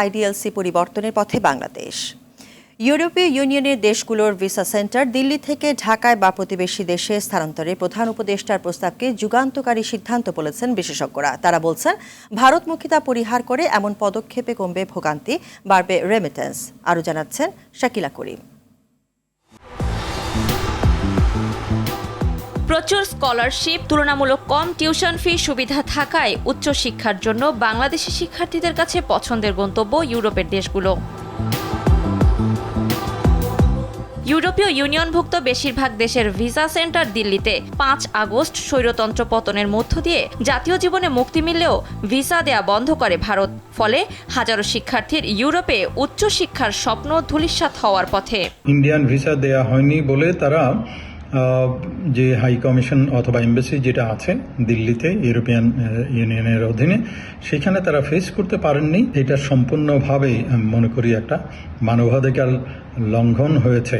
IDLC পরিবর্তনের পথে বাংলাদেশ। ইউরোপীয় ইউনিয়নের দেশগুলোর ভিসা সেন্টার দিল্লি থেকে ঢাকায় বা প্রতিবেশী দেশে স্থানান্তরে প্রধান উপদেষ্টার প্রস্তাবকে যুগান্তকারী সিদ্ধান্ত বলেছেন বিশেষজ্ঞরা। তারা বলছেন ভারতমুখিতা পরিহার করে এমন পদক্ষেপে কমবে ভোগান্তি, বাড়বে রেমিটেন্স আরও জানাচ্ছেন শাকিলা করিম। প্রচুর স্কলারশিপ, তুলনামূলক কম টিউশন ফি সুবিধা থাকায় উচ্চশিক্ষার জন্য বাংলাদেশি শিক্ষার্থীদের কাছে পছন্দের গন্তব্য ইউরোপের দেশগুলো। ইউরোপীয় ইউনিয়নভুক্ত বেশিরভাগ দেশের ভিসা সেন্টার দিল্লিতে পাঁচ আগস্ট স্বৈরতন্ত্র পতনের মধ্য দিয়ে জাতীয় জীবনে মুক্তি মিললেও ভিসা দেয়া বন্ধ করে ভারত। ফলে হাজারো শিক্ষার্থীর ইউরোপে উচ্চশিক্ষার স্বপ্ন ধূলিসাৎ হওয়ার পথে। ইন্ডিয়ান ভিসা দেয়া হয়নি বলে তারা যে হাই কমিশন অথবা এমবাসি যেটা আছে দিল্লিতে ইউরোপিয়ান ইউনিয়নের অধীনে সেখানে তারা ফেস করতে পারেননি। এটা সম্পূর্ণভাবে আমি মনে করি একটা মানবাধিকার লঙ্ঘন হয়েছে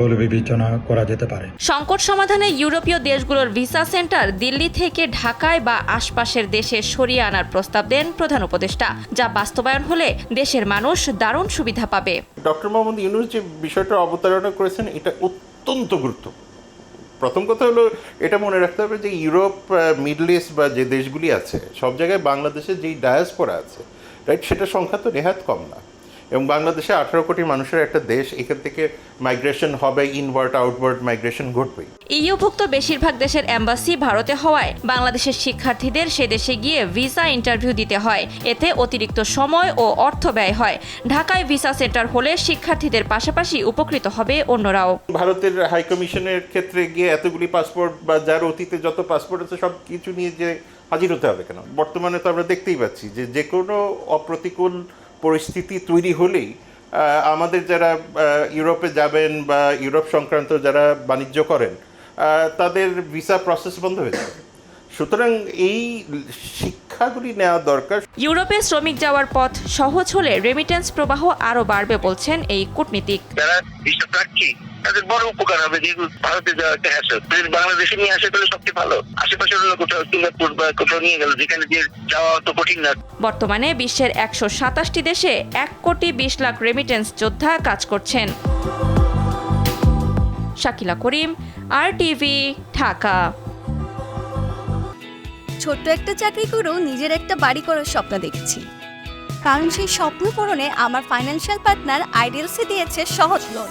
বলে বিবেচনা করা যেতে পারে। সংকট সমাধানে ইউরোপীয় দেশগুলোর ভিসা সেন্টার দিল্লি থেকে ঢাকায় বা আশপাশের দেশে সরিয়ে আনার প্রস্তাব দেন প্রধান উপদেষ্টা যা বাস্তবায়ন হলে দেশের মানুষ দারুণ সুবিধা পাবে। ডক্টর মোহাম্মদ ইউনুস যে বিষয়টা অবতারণা করেছেন এটা অত্যন্ত গুরুত্বপূর্ণ। প্রথম কথা হলো, এটা মনে রাখতে হবে যে ইউরোপ মিডল ইস্ট বা যে দেশগুলি আছে, সব জায়গায় বাংলাদেশের যেই ডায়াসপোরা আছে রাইট সেটা সংখ্যা তো রেহাত কম না। এবং বাংলাদেশে আঠারো কোটি মানুষের একটা দেশ এখান থেকে মাইগ্রেশন হবে ইনওয়ার্ড আউটওয়ার্ড মাইগ্রেশন ঘটবেই। ইউভুক্ত বেশিরভাগ দেশের এম্বাসি ভারতে হওয়ায় বাংলাদেশের শিক্ষার্থীদের সে দেশে গিয়ে ভিসা ইন্টারভিউ দিতে হয়। এতে অতিরিক্ত সময় ও অর্থ ব্যয় হয়। ঢাকায় ভিসা সেন্টার হলে শিক্ষার্থীদের পাশাপাশি উপকৃত হবে অন্যরাও। ভারতের হাই কমিশনের ক্ষেত্রে গিয়ে এতগুলি পাসপোর্ট বা যার অতীতে যত পাসপোর্ট আছে সব কিছু নিয়ে যে হাজির হতে হবে কেন? বর্তমানে তো আমরা দেখতেই পাচ্ছি যে যে কোনো অপ্রতিকূল পরিস্থিতি তৈরি হলেই আমাদের যারা ইউরোপে যাবেন বা ইউরোপ সংক্রান্ত যারা বাণিজ্য করেন তাদের ভিসা প্রসেস বন্ধ হয়ে যাবে। সুতরাং এই শিক্ষাগুলি নেওয়া দরকার। ইউরোপে শ্রমিক যাওয়ার পথ সহজ হলে রেমিটেন্স প্রবাহ আরও বাড়বে বলছেন এই কূটনীতিক। যারা প্রার্থী তাদের বড় উপকার হবে যেহেতু ভারতে যাওয়া একটা হ্যাসেল যদি বাংলাদেশে নিয়ে আসে তাহলে সবচেয়ে ভালো। আশেপাশের অন্য কোথাও সিঙ্গাপুর বা কোথাও নিয়ে গেল যেখানে যে যাওয়া অত কঠিন না। বর্তমানে বিশ্বের একশো সাতাশটি দেশে এক কোটি বিশ লাখ রেমিটেন্স যোদ্ধা কাজ করছেন। Shakila Karim R TV Dhaka. ছোট্ট একটা চাকরি করেও নিজের একটা বাড়ি করার স্বপ্ন দেখছি। কারণ সেই স্বপ্ন পূরণে আমার ফাইন্যান্সিয়াল পার্টনার আইডিয়ালসে দিয়েছে সহজ লোন